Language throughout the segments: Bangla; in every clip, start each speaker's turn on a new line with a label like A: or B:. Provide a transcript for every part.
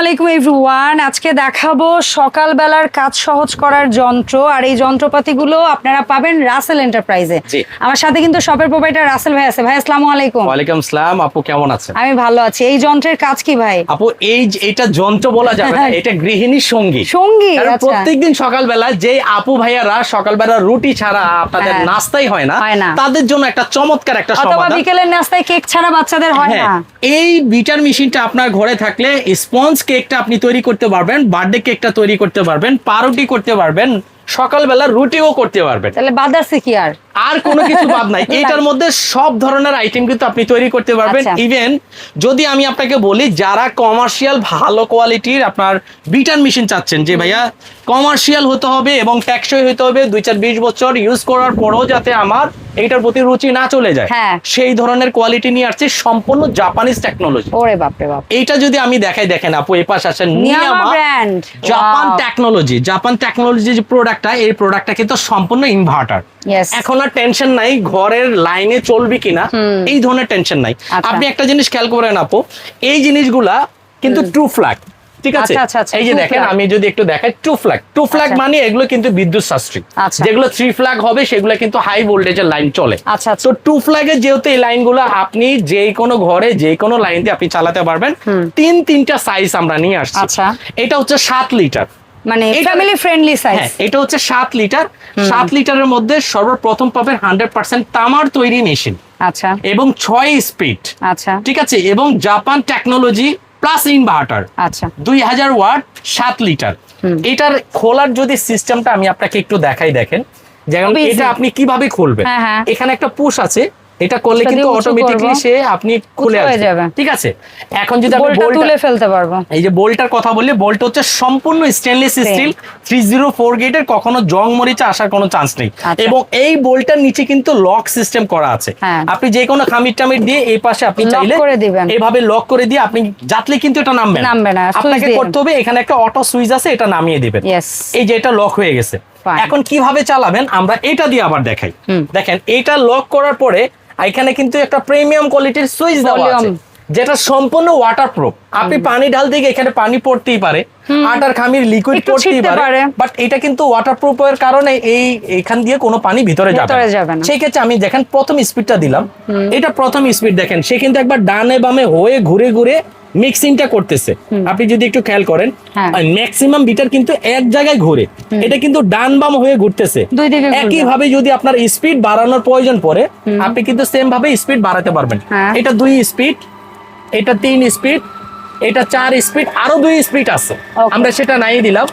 A: আলাইকুম এভরিওয়ান আজকে দেখাবো সকালবেলার কাজ সহজ করার যন্ত্র আর এই যন্ত্রপাতিগুলো আপনারা পাবেন রাসেল এন্টারপ্রাইজে। আমার সাথে কিন্তু শপের প্রোভাইডার রাসেল ভাই আছে। ভাই আসসালামু আলাইকুম
B: ওয়ালাইকুম সালাম আপু কেমন আছেন?
A: আমি ভালো আছি। এই যন্ত্রের কাজ কি ভাই?
B: আপু এই এটা যন্ত্র বলা যাবে না এটা গৃহিণীর সঙ্গী।
A: সঙ্গী আচ্ছা।
B: প্রত্যেকদিন সকালবেলা যে আপু ভাইয়ারা সকালবেলা রুটি ছাড়া আপনাদের
A: হ্যাঁ।
B: নাস্তাই হয় না। তাদের জন্য একটা চমৎকার একটা
A: অথবা
B: সমাধান।
A: বিকেলের নাস্তায় কেক ছাড়া বাচ্চাদের হয়
B: হ্যাঁ,
A: না।
B: এই বিটার মেশিনটা আপনার ঘরে থাকলে স্পঞ্জ কেকটা আপনি তৈরি করতে পারবেন বার্থডে কেকটা তৈরি করতে পারবেন পাউরুটি করতে পারবেন, সকালবেলা রুটিও করতে পারবেন।
A: তাহলে বাদ আছে কি আর?
B: আর কোনো কিছু বাদ নাই। এটার মধ্যে সব ধরনের আইটেম কিন্তু আপনি তৈরি করতে পারবেন।
A: আচ্ছা।
B: ইভেন যদি আমি আপনাকে বলি যারা কমার্শিয়াল ভালো কোয়ালিটির আপনার বিটার মেশিন চাচ্ছেন যে ভাইয়া কমার্শিয়াল হতে হবে এবং ট্যাক্সই হতে হবে দুই চার বিশ বছর ইউজ করার পরও যাতে আমার এইটার প্রতি রুচি না চলে যায়
A: হ্যাঁ।
B: সেই ধরনের কোয়ালিটি নিয়ে আসছে সম্পূর্ণ জাপানিজ টেকনোলজি
A: ওরে বাপরে বাপ।
B: এইটা যদি আমি দেখাই দেখেন আপু এই পাশে আসেন
A: নিয়ামা
B: জাপান টেকনোলজি জাপান টেকনোলজি যে প্রোডাক্টটা এই প্রোডাক্টটা কিন্তু সম্পূর্ণ ইনভার্টার এখন আর টেনশন নাই ঘরের লাইনে চলবে কিনা এই ধরনের টেনশন নাই।
A: আচ্ছা।
B: আপনি একটা জিনিস খেয়াল করেন আপু এই জিনিসগুলা কিন্তু ট্রু ফ্ল্যাগ ঠিক আছে?
A: আচ্ছা, আচ্ছা,
B: এই যে দেখেন আমি যদি একটু দেখাই টু ফ্ল্যাগ টু ফ্ল্যাগ। মানে এগুলো কিন্তু বিদ্যুৎ
A: আচ্ছা।
B: যেগুলো থ্রি ফ্ল্যাগ হবে সেগুলো কিন্তু হাই ভোল্টেজের লাইন চলে। তো টু ফ্ল্যাগের যেহেতু এই লাইনগুলো আপনি যে কোনো ঘরে যে কোনো লাইন দিয়ে আপনি চালাতে পারবেন তিন তিনটা সাইজ আমরা নিয়ে আসছি। এটা হচ্ছে সাত লিটার
A: মানে ফ্যামিলি ফ্রেন্ডলি সাইজ
B: এটা হচ্ছে সাত লিটার। সাত লিটারের মধ্যে সর্বপ্রথম পাবেন হান্ড্রেড পার্সেন্ট তামার তৈরি মেশিন
A: আচ্ছা।
B: এবং ছয় স্পিড
A: আচ্ছা।
B: ঠিক আছে? এবং জাপান টেকনোলজি প্লাস ইনভার্টার
A: আচ্ছা।
B: দুই হাজার ওয়াট সাত লিটার। এটার খোলার যদি সিস্টেমটা আমি আপনাকে একটু দেখাই দেখেন। যেমন এটা আপনি কীভাবে খুলবেন?
A: হ্যাঁ, হ্যাঁ।
B: এখানে একটা পুশ আছে। এটা করলে কিন্তু অটোমেটিকলি সে আপনি খুলে
A: যাবে।
B: ঠিক আছে এখন যদি আপনি
A: বলটা তুলে ফেলতে পারব
B: এই যে বোল্টটার কথা বললি বোল্ট হচ্ছে সম্পূর্ণ stainless. Steel three zero four গেটের কখনো জং মরিচা আসার কোনো চান্স নেই
A: আচ্ছা।
B: এবং এই বোল্টার নিচে কিন্তু লক সিস্টেম করা আছে
A: হ্যাঁ।
B: আপনি যে কোনো খামির টামির দিয়ে এই পাশে আপনি চাইলে
A: করে দিবেন।
B: এভাবে লক করে দিয়ে আপনি যাতলে কিন্তু এটা নামবে না।
A: নামবে না,
B: আপনাকে করতে হবে এখানে একটা অটো সুইচ আছে এটা নামিয়ে দিবেন এই যে এটা লক হয়ে গেছে. এখন কীভাবে চালাবেন? আমরা এটা দিয়ে আবার দেখাই। দেখেন এটা লক করার পরে এখানে কিন্তু একটা প্রিমিয়াম কোয়ালিটির সুইচ দেওয়া আছে। যেটা সম্পূর্ণ ওয়াটারপ্রুফ আপনি পানি ঢাল দিকে এখানে পানি পড়তেই পারে। আটার খামির লিকুইড পড়তেই পারে। বাট এটা কিন্তু ওয়াটারপ্রুফ এর কারণে এই এখান দিয়ে কোনো পানি ভিতরে যাবে
A: ভিতরে যাবে না।
B: সেই ক্ষেত্রে আমি দেখেন প্রথম স্পিডটা দিলাম। এটা প্রথম স্পিড দেখেন সে কিন্তু একবার ডানে বামে হয়ে ঘুরে ঘুরে মিক্সিংটা করতেছে। আপনি যদি একটু খেয়াল করেন। ম্যাক্সিমাম বিটার কিন্তু এক জায়গায় ঘুরে। এটা কিন্তু ডান বাম হয়ে ঘুরতেছে। একই ভাবে যদি আপনার স্পিড বাড়ানোর প্রয়োজন পড়ে আপনি কিন্তু সেম ভাবে স্পিড বাড়াতে পারবেন।
A: হ্যাঁ।
B: এটা দুই স্পিড এটা তিন স্পিড এটা চার স্পিড আরও দুই স্পিড আছে। আমরা সেটা নাই দিলাম।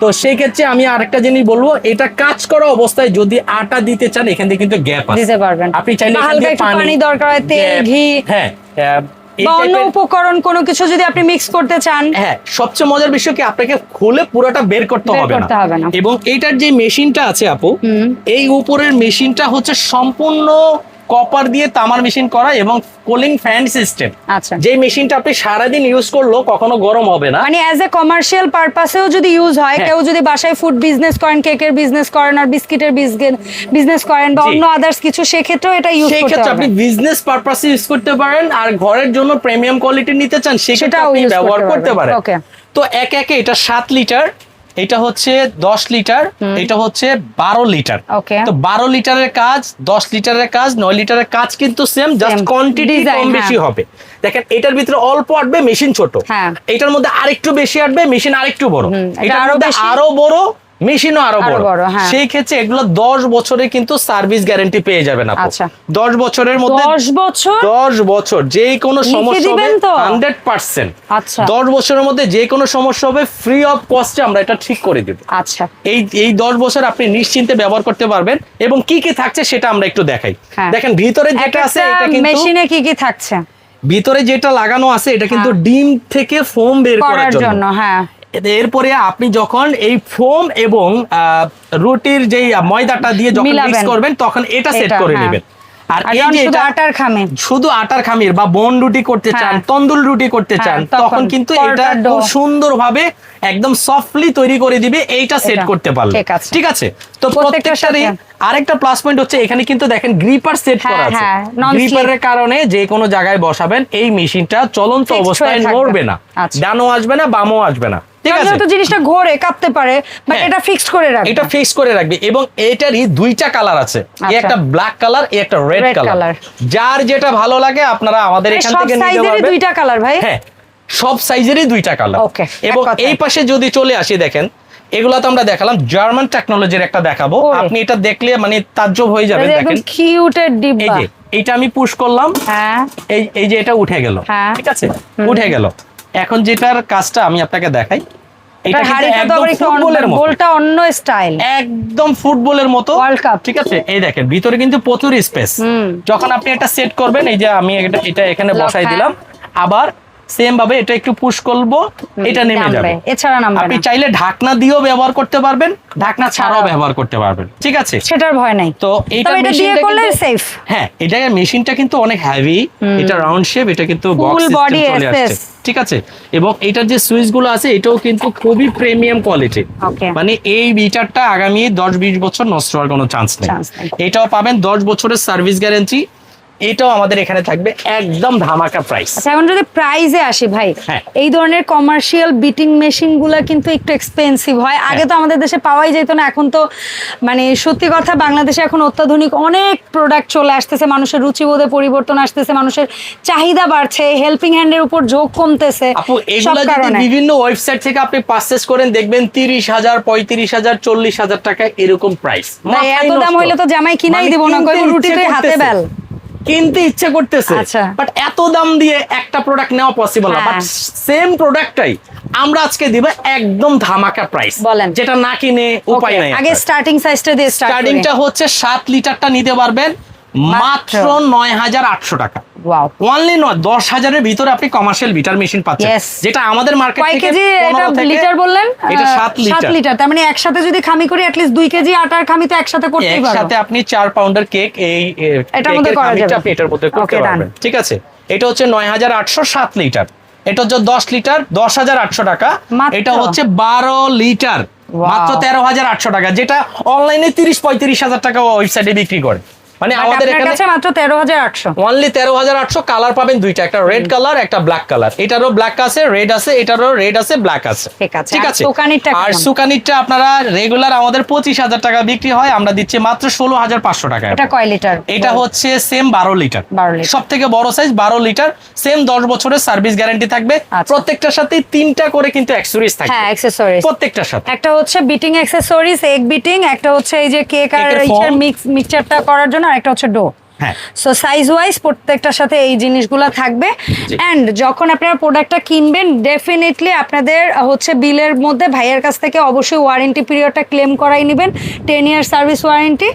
B: তো সেই ক্ষেত্রে আমি আরেকটা জিনিস বলব এটা কাজ করা অবস্থায় যদি আটা দিতে চান এখান থেকে কিন্তু গ্যাপ আছে।
A: দিতে পারবেন।
B: আপনি চাইলে
A: পানি দরকার তেল ঘি।
B: হ্যাঁ।
A: বা অন্য উপকরণ কোনো কিছু যদি আপনি মিক্স করতে চান।
B: হ্যাঁ সবচেয়ে মজার বিষয় কি আপনাকে খুলে পুরোটা বের করতে হবে
A: না।
B: এবং এইটার যে মেশিনটা আছে আপু এই উপরের মেশিনটা হচ্ছে সম্পূর্ণ কপার দিয়ে তামার মেশিন করা এবং কুলিং ফ্যান সিস্টেম
A: আচ্ছা।
B: যে মেশিনটা আপনি সারাদিন ইউজ করল কখনো গরম হবে না।
A: মানে অ্যাজ এ কমার্শিয়াল পারপাসেও যদি ইউজ হয়
B: হ্যাঁ।
A: কেউ যদি বাসায় ফুড বিজনেস করেন কেকের বিজনেস করেন আর বিস্কিটের বিজনেস করেন বা অন্য আদার্স কিছু সেক্ষেত্রেও এটা ইউজ
B: সেই
A: করতে
B: ক্ষেত্রে আপনি বিজনেস পারপাসে ইউজ করতে পারেন আর ঘরের জন্য প্রিমিয়াম কোয়ালিটি নিতে চান
A: সেটাও
B: আপনি ব্যবহার
A: করতে
B: পারেন।
A: Okay.
B: তো এক একে এটা সাত লিটার এটা হচ্ছে দশ লিটার এটা হচ্ছে বারো লিটার। তো বারো লিটারের কাজ দশ লিটারের কাজ নয় লিটারের কাজ কিন্তু সেম জাস্ট কোয়ান্টিটি কম বেশি
A: হ্যাঁ।
B: হবে। দেখেন এটার ভিতরে অল্প আটবে মেশিন ছোট।
A: হ্যাঁ।
B: এটার মধ্যে আরেকটু বেশি আটবে মেশিন আরেকটু বড়। এটার
A: আরও
B: মধ্যে আরও বড় মেশিনও
A: আরও
B: বড়।
A: হ্যাঁ।
B: সেই ক্ষেত্রে এগুলো দশ বছরে কিন্তু সার্ভিস গ্যারান্টি পেয়ে যাবেন আপু।
A: আচ্ছা।
B: দশ বছরের মধ্যে
A: দশ বছর?
B: দশ বছর যে কোনো সমস্যা হবে
A: দিবেন তো?
B: Hundred percent.
A: আচ্ছা।
B: দশ বছরের মধ্যে যে কোনো সমস্যা হবে ফ্রি অফ কস্টে আমরা এটা ঠিক করে দেব।
A: আচ্ছা।
B: এই এই দশ বছর আপনি নিশ্চিন্তে ব্যবহার করতে পারবেন এবং কি কি থাকছে সেটা আমরা একটু দেখাই।
A: হ্যাঁ।
B: দেখেন ভিতরে যেটা আছে এটা কিন্তু
A: মেশিনে কি কি থাকছে?
B: ভিতরে যেটা লাগানো আছে এটা কিন্তু
A: হ্যাঁ।
B: ডিম থেকে ফোম বের
A: করার জন্য হ্যাঁ।
B: এরপরে আপনি যখন এই ফোম এবং আহ, রুটির যেই ময়দাটা দিয়ে যখন মিক্স করবেন তখন এটা সেট করে
A: হ্যাঁ।
B: নেবেন আর এই যে
A: শুধু
B: এটা
A: আটার খামে
B: শুধু আটার খামির বা বন রুটি করতে চান
A: হ্যাঁ।
B: তন্দুল রুটি করতে
A: হ্যাঁ,
B: চান
A: তখন
B: কিন্তু এটা খুব সুন্দরভাবে একদম সফটলি তৈরি করে দিবে এইটা সেট করতে পারলে
A: ঠিক আছে।
B: তো
A: প্রত্যেকটার
B: প্রত্যেকটারই। আরেকটা প্লাস পয়েন্ট হচ্ছে এখানে কিন্তু দেখেন গ্রিপার সেট করা আছে গ্রিপারের কারণে যে কোনো জায়গায় বসাবেন এই মেশিনটা চলন্ত অবস্থায়। নড়বে না
A: আচ্ছা।
B: ডানও আসবে না বামও আসবে না ঠিক
A: কারণ
B: আছে?
A: যেহেতু জিনিসটা ঘোরে কাঁপতে পারে বাট
B: হ্যাঁ।
A: এটা ফিক্সড করে রাখবে।
B: এটা ফিক্স করে রাখবে এবং এটারই দুইটা কালার আছে। এই
A: আচ্ছা।
B: একটা ব্ল্যাক কালার এই একটা রেড কালার যার যেটা ভালো লাগে আপনারা আমাদের এখান
A: মানে সব
B: থেকে নিতে
A: সাইজেরই দুইটা কালার ভাই?
B: হ্যাঁ সব সাইজেরই দুইটা কালার এবং এই পাশে যদি চলে আসি দেখেন এগুলা তো আমরা দেখালাম। জার্মান টেকনোলজির একটা দেখাবো। আপনি এটা দেখলে মানে তাজ্জব হয়ে যাবে
A: এটা একদম
B: দেখেন।
A: কিউটের
B: এই
A: ডিব্বা।
B: এইটা আমি পুশ করলাম।
A: হ্যাঁ।
B: এই এই যে এটা উঠে গেল। ঠিক আছে? উঠে গেল। এখন যেটার কাজটা আমি আপনাকে দেখাই এটা
A: গোলটা অন্য স্টাইল।
B: একদম ফুটবলের মতো। ঠিক আছে? এই দেখেন ভিতরে কিন্তু প্রচুর স্পেস যখন আপনি এটা সেট করবেন এই যে আমি এটা এটা এখানে বসাই
A: হ্যাঁ।
B: দিলাম আবার সেম ভাবে এটা একটু পুশ করব এটা নেমে যাবে।
A: এছাড়া নামবে
B: আপনি চাইলে ঢাকনা দিয়েও ব্যবহার করতে পারবেন ঢাকনা ছাড়াও। ব্যবহার করতে পারবেন ঠিক আছে?
A: সেটার ভয় নাই।
B: তো
A: এটা দিয়ে করলে সেফ
B: হ্যাঁ এটা মেশিনটা কিন্তু অনেক হেভি এটা রাউন্ড শেপ এটা কিন্তু বক্স
A: body
B: চলে আসছে ঠিক আছে? এবং এটার যে সুইচগুলো আছে এটাও কিন্তু খুবই প্রিমিয়াম কোয়ালিটি মানে এই মিটারটা আগামী দশ বিশ বছর নষ্ট হওয়ার কোনো চান্স নেই। এটাও পাবেন দশ বছরের সার্ভিস গ্যারান্টি এটাও আমাদের এখানে থাকবে একদম ধামাকা প্রাইস
A: আচ্ছা এখন যদি প্রাইজে আসি ভাই
B: হ্যাঁ।
A: এই ধরনের কমার্শিয়াল বিটিং মেশিনগুলা কিন্তু একটু এক্সপেন্সিভ হয়। আগে
B: হ্যাঁ।
A: তো আমাদের দেশে পাওয়াই যেত না এখন তো মানে সত্যি কথা বাংলাদেশে এখন অত্যাধুনিক অনেক প্রোডাক্ট চলে আসতেছে মানুষের রুচিবোধে পরিবর্তন আসতেছে মানুষের চাহিদা বাড়ছে হেল্পিং হ্যান্ডের উপর ঝোঁক কমতেছে
B: বিভিন্ন ওয়েবসাইট থেকে আপনি পারচেস করেন দেখবেন তিরিশ হাজার পঁয়ত্রিশ হাজার চল্লিশ হাজার টাকা এরকম প্রাইস
A: এত দাম হইলে তো জামাই কিনাই দিব না কই রুটি তুই হাতে বেল।
B: কিনতে ইচ্ছে করতেছে
A: আচ্ছা।
B: বাট এত দাম দিয়ে একটা প্রোডাক্ট নেওয়া পসিবল না বাট। সেম প্রোডাক্টটাই আমরা আজকে দিব একদম ধামাকা প্রাইস
A: বলেন।
B: যেটা না কিনে উপায় নাই
A: আগে স্টার্টিং সাইজটা দিয়ে
B: স্টার্টিংটা হচ্ছে 7 লিটারটা নিতে পারবেন মাত্র নয় হাজার আটশো টাকা। অনলি নয় দশ হাজারের ভিতরে আপনি কমার্শিয়াল বিটার মেশিন পাচ্ছেন। যেটা আমাদের মার্কেট থেকে
A: কেজি? এটা লিটার বললেন?
B: এটা সাত লিটার।
A: লিটার। তার মানে একসাথে যদি খামি করি অ্যাটলিস্ট দুই কেজি আটার খামি তো একসাথে করতেই পারো
B: একসাথে আপনি চার পাউন্ডার কেক এই
A: এটার মধ্যে করা যাবে।
B: আপনি এটার মধ্যে করতে পারবেন। ঠিক আছে? এটা হচ্ছে নয় হাজার আটশো সাত লিটার। এটা হচ্ছে দশ লিটার দশ হাজার আটশো টাকা। এটা হচ্ছে বারো লিটার। মাত্র তেরো হাজার আটশো টাকা যেটা অনলাইনে তিরিশ পঁয়ত্রিশ হাজার টাকা ওয়েবসাইটে বিক্রি করে। মানে আমাদের এখানে
A: কাছে মাত্র তেরো হাজার আটশো।
B: অনলি তেরো হাজার আটশো কালার পাবেন দুইটা একটা রেড কালার একটা ব্ল্যাক কালার এটারও ব্ল্যাক আছে রেড আছে এটারও রেড আছে ব্ল্যাক আছে।
A: ঠিক আছে।
B: ঠিক
A: আর
B: আছে? আর
A: কেমন?
B: আপনারা রেগুলার আমাদের পঁচিশ হাজার টাকা বিক্রি হয় আমরা দিচ্ছি মাত্র ষোলো হাজার পাঁচশো টাকা।
A: এটা কয় লিটার
B: এটা হচ্ছে সেম বারো লিটার
A: 12 লিটার।
B: সব থেকে বড় সাইজ বারো লিটার সেম দশ বছরের সার্ভিস গ্যারান্টি থাকবে।
A: আচ্ছা।
B: প্রত্যেকটার সাথে তিনটা করে কিন্তু অ্যাক্সেসরিজ থাকবে।
A: হ্যাঁ অ্যাক্সেসরিজ
B: প্রত্যেকটার সাথে।
A: একটা হচ্ছে বিটিং অ্যাক্সেসরিজ এগ বিটিং একটা হচ্ছে এই যে কেক আর মিক্স মিক্সচারটা করার জন্য আর একটা হচ্ছে ডো
B: হ্যাঁ।
A: সো সাইজ ওয়াইজ প্রত্যেকটার সাথে এই জিনিসগুলো থাকবে। অ্যান্ড যখন আপনারা প্রোডাক্টটা কিনবেন ডেফিনেটলি আপনাদের হচ্ছে বিলের মধ্যে ভাইয়ের কাছ থেকে অবশ্যই ওয়ারেন্টি পিরিয়ডটা ক্লেম করাই নেবেন। Ten year service warranty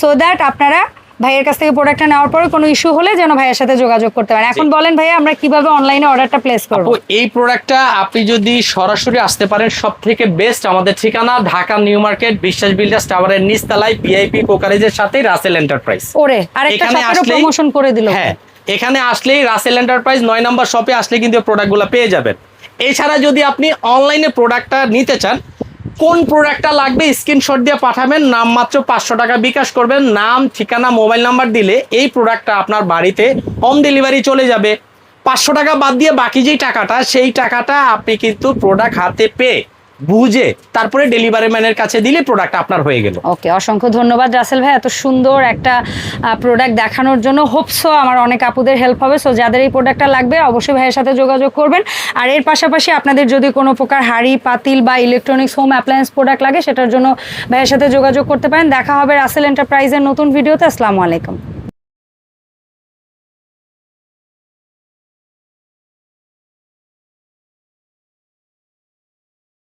A: so that আপনারা ভাইয়ের কাছ থেকে প্রোডাক্টটা নেওয়ার পরে কোনো ইস্যু হলে যেন ভাইয়ের সাথে যোগাযোগ করতে পারেন। এখন বলেন ভাইয়া আমরা কীভাবে অনলাইনে অর্ডারটা প্লেস করব?
B: এই প্রোডাক্টটা আপনি যদি সরাসরি আসতে পারেন সব থেকে বেস্ট আমাদের ঠিকানা Dhaka New Market Biswas Builders টাওয়ারের নিচতলায় ভিআইপি কোকারেজের সাথে রাসেল এন্টারপ্রাইজ।
A: ওরে আরেকটা শপেরও প্রমোশন করে দিল।
B: হ্যাঁ এখানে আসলেই রাসেল এন্টারপ্রাইজ নয় নম্বর শপে আসলে কিন্তু প্রোডাক্টগুলো পেয়ে যাবেন। এছাড়া যদি আপনি অনলাইনে প্রোডাক্টটা নিতে চান কোন প্রোডাক্টটা লাগবে স্ক্রিনশট দিয়ে পাঠাবেন, নাম মাত্র পাঁচশো টাকা বিকাশ করবেন, নাম, ঠিকানা মোবাইল নাম্বার দিলে এই প্রোডাক্টটা আপনার বাড়িতে হোম ডেলিভারি চলে যাবে। পাঁচশো টাকা বাদ দিয়ে বাকি যেই টাকাটা, সেই টাকাটা আপনি কিন্তু প্রোডাক্ট হাতে পেয়ে বুঝে তারপরে ডেলিভারি ম্যানের কাছে দিলে প্রোডাক্ট আপনার হয়ে গেল।
A: ওকে অসংখ্য ধন্যবাদ রাসেল ভাই, এত সুন্দর একটা প্রোডাক্ট দেখানোর জন্য। হোপসো আমার অনেক আপুদের হেল্প হবে সো যাদের এই প্রোডাক্টটা লাগবে, অবশ্যই ভাইয়ের সাথে যোগাযোগ করবেন। আর এর পাশাপাশি আপনাদের যদি কোনো প্রকার হাড়ি, পাতিল বা ইলেকট্রনিক্স হোম অ্যাপ্লায়েন্স প্রোডাক্ট লাগে, সেটার জন্য ভাইয়ের সাথে যোগাযোগ করতে পারেন। দেখা হবে রাসেল এন্টারপ্রাইজের নতুন ভিডিওতে আসসালামু আলাইকুম।